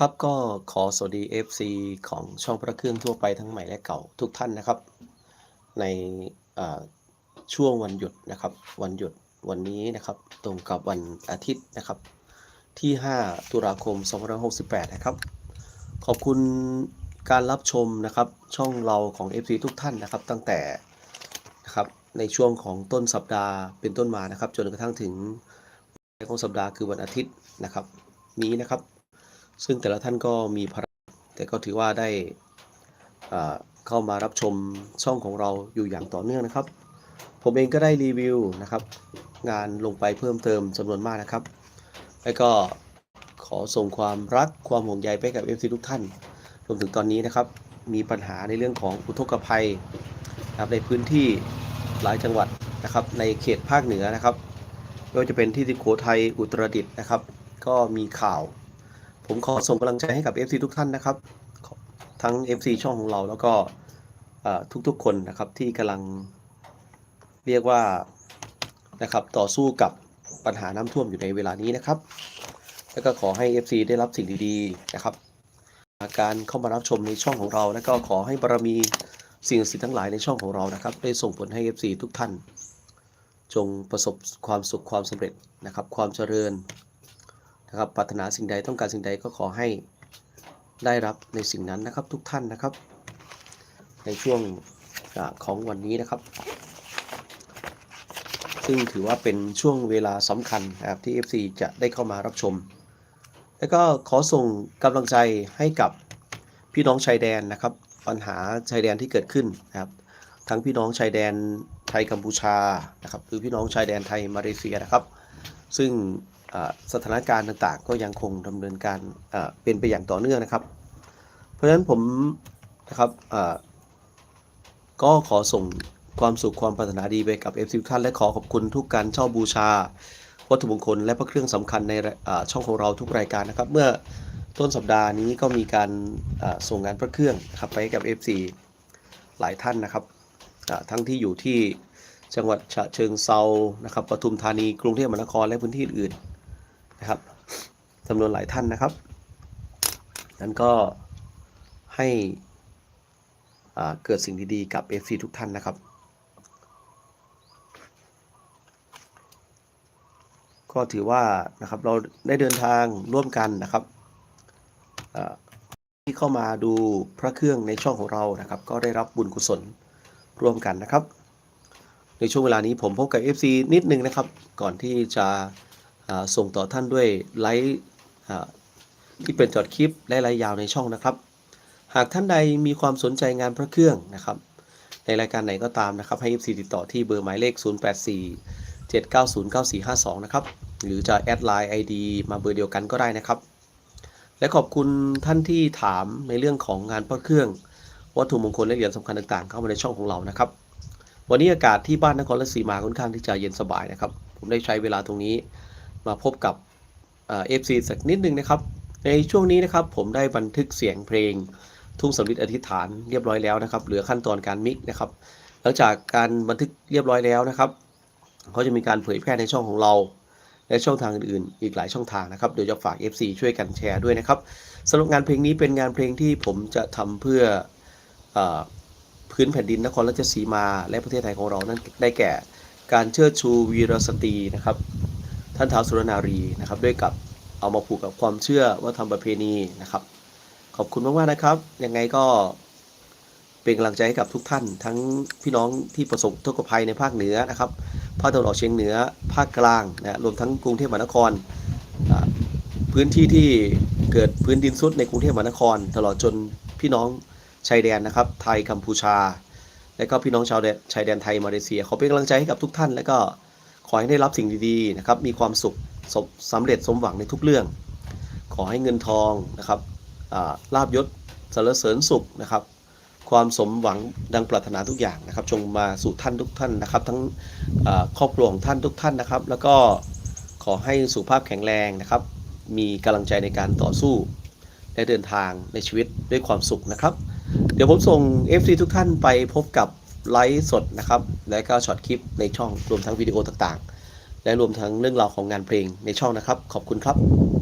ครับก็ขอสวัสดี FC ของช่องพระเครื่องทั่วไปทั้งใหม่และเก่าทุกท่านนะครับ ในช่วงวันหยุดนะครับ วันหยุดวันนี้นะครับ ตรงกับวันอาทิตย์นะครับ ที่ 5 ตุลาคม 2568 นะครับ ขอบคุณการรับชมนะครับ ช่องเราของ FC ทุกท่านนะครับ ตั้งแต่นะครับในช่วงของต้นสัปดาห์เป็นต้นมานะครับ จนกระทั่งถึงของสัปดาห์คือวันอาทิตย์นะครับ นี้นะครับ ซึ่งแต่ละท่านก็มีภารกิจแต่ก็ถือว่าได้เข้ามารับชมช่องของเราอยู่อย่างต่อเนื่องนะครับ ผมเองก็ได้รีวิวนะครับ งานลงไปเพิ่มเติมจำนวนมากนะครับ แล้วก็ขอส่งความรักความห่วงใยไปกับ FC ทุกท่าน รวมถึงตอนนี้นะครับ มีปัญหาในเรื่องของอุทกภัยนะครับในพื้นที่หลายจังหวัดนะครับ ในเขตภาคเหนือนะครับไม่ว่าจะเป็นที่สุโขทัยอุตรดิตถ์นะครับ ก็มีข่าว ผมขอส่งกำลังใจให้กับ FC ทุกท่านนะครับ ทั้ง FC ช่องของเราแล้วก็ทุกๆคนนะครับที่กำลังเรียกว่านะครับต่อสู้กับปัญหาน้ำท่วมอยู่ในเวลานี้นะครับ แล้วก็ขอให้ FC ได้รับสิ่งดีๆนะครับการเข้ามารับชมในช่องของเรา แล้วก็ขอให้บารมีสิ่งศักดิ์สิทธิ์ทั้งหลายในช่องของเรานะครับ ได้ส่งผลให้ FC ทุกท่าน จงประสบความสุขความสำเร็จนะครับ ความเจริญ นะครับปรารถนาสิ่งใดต้องการสิ่งใดก็ขอให้ได้รับในสิ่งนั้นนะครับทุกท่านนะครับ ในช่วงของวันนี้นะครับ ซึ่งถือว่าเป็นช่วงเวลาสำคัญนะครับที่ FC จะได้เข้ามารับชม แล้วก็ขอส่งกำลังใจให้กับพี่น้องชายแดนนะครับ ปัญหาชายแดนที่เกิดขึ้นนะครับ ทั้งพี่น้องชายแดนไทยกัมพูชานะครับหรือพี่น้องชายแดนไทยมาเลเซียนะครับ ซึ่ง สถานการณ์ต่างๆ ก็ยังคงดำเนินการเป็นไปอย่างต่อเนื่องนะครับ เพราะฉะนั้นผมนะครับก็ขอส่งความสุขความปรารถนาดีไปกับ f อทุกท่านและขอขอบคุณทุกการเช่าบูชา วัตถุมงคลและพระเครื่องสำคัญในช่องของเราทุกรายการนะครับ เมื่อต้นสัปดาห์นี้ก็มีการส่งงานพระเครื่องครับไปกับ FC หลายท่านนะครับทั้งที่อยู่ที่จังหวัดฉะเชิงเซานะครับปทุมธานีกรุงเทพมหานครและพื้นที่อื่น นะครับจำนวนหลายท่านนะครับ นั้นก็ให้เกิดสิ่งดีๆกับ FC ทุกท่านนะครับ ก็ถือว่านะครับเราได้เดินทางร่วมกันนะครับที่เข้ามาดูพระเครื่องในช่องของเรานะครับ ก็ได้รับบุญกุศลร่วมกันนะครับ ในช่วงเวลานี้ผมพบกับ FC นิดนึงนะครับ ก่อนที่จะ ส่งต่อท่านด้วยไลฟ์ที่เป็นจอดคลิปและไลฟ์ยาวในช่องนะครับ หากท่านใดมีความสนใจงานพระเครื่องนะครับ ในรายการไหนก็ตามนะครับ ให้ FC ติดต่อที่เบอร์หมายเลข 084 7909452 นะครับ หรือจะแอดไลน์ ID มาเบอร์เดียวกันก็ได้นะครับ และขอบคุณท่านที่ถามในเรื่องของงานพระเครื่อง วัตถุมงคลและเหรียญสำคัญต่างๆ เข้ามาในช่องของเรานะครับ วันนี้อากาศที่บ้านนครราชสีมาค่อนข้างที่จะเย็นสบายนะครับ ผมได้ใช้เวลาตรงนี้ มาพบกับเอฟซีสักนิดนึงนะครับ ในช่วงนี้นะครับผมได้บันทึกเสียงเพลงทุ่งสำลิดอธิษฐานเรียบร้อยแล้วนะครับ เหลือขั้นตอนการมิกนะครับ หลังจากการบันทึกเรียบร้อยแล้วนะครับเขาจะมีการเผยแพร่ในช่องของเรา และช่องทางอื่นๆ อีกหลายช่องทางนะครับเดี๋ยวจะฝาก FC ช่วยกันแชร์ด้วยนะครับสำหรับงานเพลงนี้เป็นงานเพลงที่ผมจะทำเพื่อออพื้นแผ่นดินนครราชสีมา และประเทศไทยของเรานั้นได้แก่การเชิดชูวีรสตรีนะครับ ท่านท้าวสุรนารีนะครับ ด้วยกับเอามาผูกกับความเชื่อว่าทำประเพณีนะครับ ขอบคุณมากๆนะครับ ยังไงก็เป็นกำลังใจให้กับทุกท่าน ทั้งพี่น้องที่ประสบทุกภัยในภาคเหนือนะครับภาคตะวันออกเฉียงเหนือภาคกลางนะรวมทั้งกรุงเทพมหานคร พื้นที่ที่เกิดพื้นดินซุดในกรุงเทพมหานคร ตลอดจนพี่น้องชายแดนนะครับ ไทยกัมพูชา และก็พี่น้องชาวแดนชายแดนไทยมาเลเซียขอเป็นกำลังใจให้กับทุกท่าน และก็ ขอให้ได้รับสิ่งดีๆนะครับ มีความสุขสมสำเร็จสมหวังในทุกเรื่อง ขอให้เงินทองนะครับลาบยศสรรเสริญสุขนะครับ ความสมหวังดังปรารถนาทุกอย่างนะครับจงมาสู่ท่านทุกท่านนะครับ ทั้งครอบครัวของท่านทุกท่านนะครับ แล้วก็ขอให้สุขภาพแข็งแรงนะครับ มีกำลังใจในการต่อสู้และเดินทางในชีวิตด้วยความสุขนะครับ เดี๋ยวผมส่ง FC ทุกท่านไปพบกับ ไลฟ์สดนะครับ และก็ช็อตคลิปในช่องรวมทั้งวิดีโอต่างๆ และรวมทั้งเรื่องราวของงานเพลงในช่องนะครับ ขอบคุณครับ